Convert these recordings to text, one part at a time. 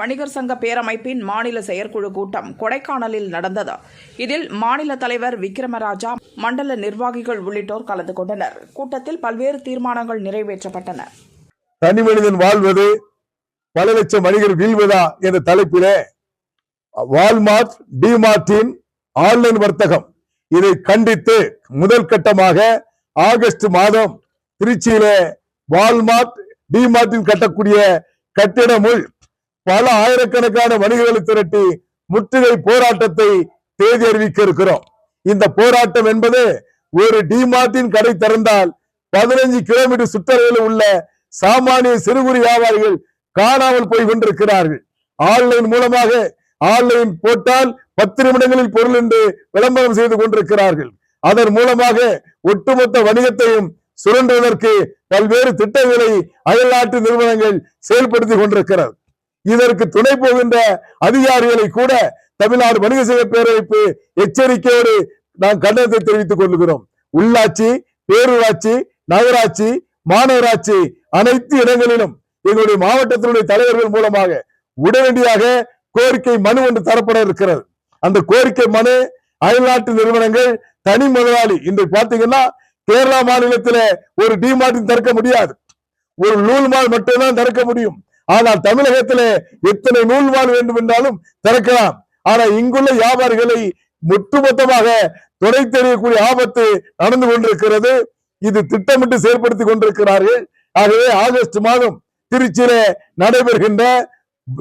வணிகர் சங்க பேரமைப்பின் மாநில செயற்குழு கூட்டம் கொடைக்கானலில் நடந்தது. இதில் மாநில தலைவர் விக்ரமராஜா மண்டல நிர்வாகிகள் உள்ளிட்டோர் கலந்து கொண்டனர். கூட்டத்தில் பல்வேறு தீர்மானங்கள் நிறைவேற்றப்பட்டன. தனி மனிதன் வாழ்வது பல லட்சம் வணிகர் வீழ்வதா என்ற தலைப்பிலே வால்மார்ட் டிமார்டின் ஆன்லைன் வர்த்தகம். இதை கண்டித்து முதல் கட்டமாக ஆகஸ்ட் மாதம் திருச்சியிலே வால்மார்ட் டிமார்டின் கட்டக்கூடிய கட்டிடமுள் பல ஆயிரக்கணக்கான வணிகர்களை திரட்டி முற்றுகை போராட்டத்தை தேதி அறிவிக்க இருக்கிறோம். இந்த போராட்டம் என்பது ஒரு டிமார்ட்டின் கடை திறந்தால் பதினஞ்சு கிலோமீட்டர் சுற்றளவில் உள்ள சாமானிய சிறு குறு வியாபாரிகள் காணாமல் போய் கொண்டிருக்கிறார்கள். ஆன்லைன் மூலமாக ஆன்லைன் போட்டால் பத்து நிமிடங்களில் பொருள் என்று விளம்பரம் செய்து கொண்டிருக்கிறார்கள். அதன் மூலமாக ஒட்டுமொத்த வணிகத்தையும் சுரண்டுவதற்கு பல்வேறு திட்டங்களை அயல்நாட்டு நிறுவனங்கள் செயல்படுத்தி கொண்டிருக்கிறது. இதற்கு துணை போகின்ற அதிகாரிகளை கூட தமிழ்நாடு வணிக செய்ய பேரவைப்பு எச்சரிக்கையோடு நாம் கண்டனத்தை தெரிவித்துக் கொள்கிறோம். உள்ளாட்சி பேரூராட்சி நகராட்சி மாநகராட்சி அனைத்து இடங்களிலும் எங்களுடைய மாவட்டத்தினுடைய தலைவர்கள் மூலமாக உடனடியாக கோரிக்கை மனு ஒன்று தரப்பட இருக்கிறது. அந்த கோரிக்கை மனு அயல்நாட்டு நிறுவனங்கள் தனி முதலாளி இன்று பாத்தீங்கன்னா கேரளா மாநிலத்தில் ஒரு டிமார்ட்டின் திறக்க முடியாது. ஒரு நூல் மால் மட்டும்தான் திறக்க முடியும். ஆனால் தமிழகத்திலே எத்தனை நூல் வாழ் வேண்டும் என்றாலும் திறக்கலாம். ஆனால் இங்குள்ள வியாபாரிகளை ஒட்டுமொத்தமாக துணை தெரியக்கூடிய ஆபத்து நடந்து கொண்டிருக்கிறது. இது திட்டமிட்டு செயல்படுத்தி கொண்டிருக்கிறார்கள். ஆகவே ஆகஸ்ட் மாதம் திருச்சியிலே நடைபெறுகின்ற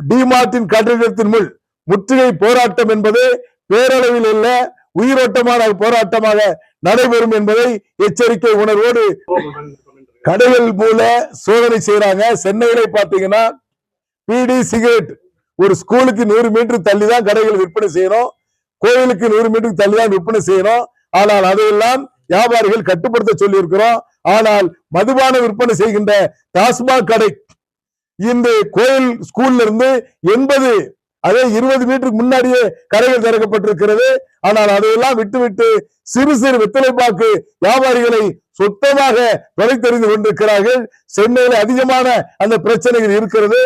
டிமார்டின் கட்டிடத்தின் முள் முற்றுகை போராட்டம் என்பது பேரளவில் உள்ள உயிரோட்டமான போராட்டமாக நடைபெறும் என்பதை எச்சரிக்கை உணர்வோடு கடைகள் போல சோதனை செய்யறாங்க சென்னையில பாத்தீங்கன்னா பீடி சிகரெட் ஒரு ஸ்கூலுக்கு நூறு மீட்டர் தள்ளி தான் கடைகள் விற்பனை செய்யணும். கோயிலுக்கு நூறு மீட்டருக்கு தள்ளி தான் விற்பனை செய்யணும். ஆனால் அதையெல்லாம் வியாபாரிகள் கட்டுப்படுத்த சொல்லி இருக்கிறோம் ஆனால் மதுபான விற்பனை செய்கின்ற டாஸ்மாக் கடை இந்த கோயில் ஸ்கூல்ல இருந்து எண்பது அதே இருபது மீட்டருக்கு முன்னாடியே கடைகள் திறக்கப்பட்டிருக்கிறது. ஆனால் அதையெல்லாம் விட்டுவிட்டு சிறு சிறு வெத்தலைப்பாக்கு வியாபாரிகளை சுத்தமாக தொலைத்தெறிந்து கொண்டிருக்கிறார்கள். சென்னையில் அதிகமான அந்த பிரச்சனைகள் இருக்கிறது.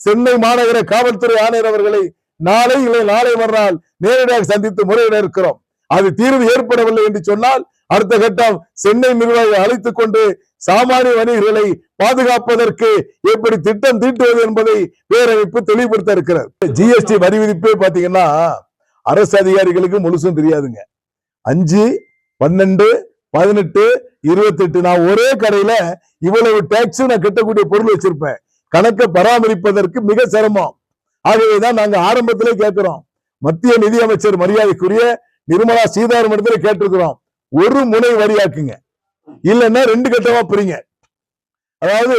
சென்னை மாநகர காவல்துறை ஆணையர் அவர்களை நாளை இல்லை நாளை மறுநாள் நேரடியாக சந்தித்து முறையிட இருக்கிறோம். அது தீர்வு ஏற்படவில்லை என்று சொன்னால் அடுத்த கட்டம் சென்னை நிர்வாகிகளை அழைத்துக் கொண்டு சாமானிய வணிகர்களை பாதுகாப்பதற்கு எப்படி திட்டம் தீட்டுவது என்பதை பேரமைப்பு தெளிவுபடுத்த இருக்கிறார் ஜிஎஸ்டி வரி விதிப்பே பாத்தீங்கன்னா அரசு அதிகாரிகளுக்கு முழுசும் தெரியாதுங்க. அஞ்சு பன்னெண்டு பதினெட்டு இருபத்தி எட்டு நான் ஒரே கடையில இவ்வளவு டேக்ஸ் நான் கட்டக்கூடிய பொருள் வச்சிருப்பேன். கணக்கை பராமரிப்பதற்கு மிக சிரமம். ஆகவேதான் நாங்க ஆரம்பத்திலே கேட்கிறோம். மத்திய நிதியமைச்சர் மரியாதைக்குரிய நிர்மலா சீதாராமன் கேட்டிருக்கிறோம். ஒரு முனை வரியாக்குங்க. இல்லைன்னா ரெண்டு கட்டமா பிரிங்க. அதாவது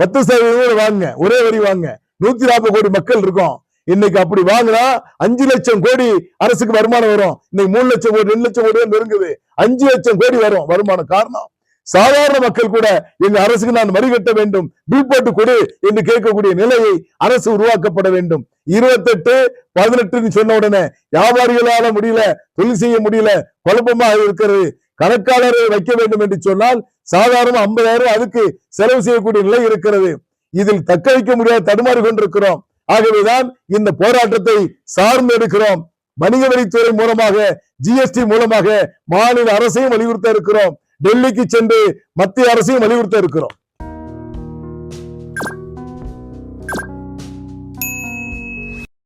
பத்து சதவீதம் வாங்க ஒரே வரி வாங்க நூத்தி நாற்பது கோடி மக்கள் இருக்கும். இன்னைக்கு அப்படி வாங்கினா அஞ்சு லட்சம் கோடி அரசுக்கு வருமானம் வரும். இன்னைக்கு மூணு லட்சம் கோடி ரெண்டு லட்சம் கோடி நெருங்குது. அஞ்சு லட்சம் கோடி வரும் வருமானம் காரணம். சாதாரண மக்கள் கூட எங்க அரசுக்கு நான் வரி கட்ட வேண்டும். பில் போட்டு கொடு என்று கேட்கக்கூடிய நிலையை அரசு உருவாக்கப்பட வேண்டும். இருபத்தெட்டு பதினெட்டுன்னு சொன்ன உடனே வியாபாரிகளால முடியல தொழில் செய்ய முடியல குழப்பமாக இருக்கிறது. கணக்காளரை வைக்க வேண்டும் என்று சொன்னால் சாதாரண ஐம்பதாயிரம் அதுக்கு செலவு செய்யக்கூடிய நிலை இருக்கிறது. இதில் தக்க வைக்க முடியாத தடுமாறி கொண்டிருக்கிறோம். ஆகவேதான் இந்த போராட்டத்தை சார்ந்து எடுக்கிறோம். வணிக வரித்துறை மூலமாக ஜிஎஸ்டி மூலமாக மாநில அரசையும் வலியுறுத்த இருக்கிறோம். டெல்லிக்கு சென்று மத்திய அரசையும் வலியுறுத்த இருக்கிறோம்.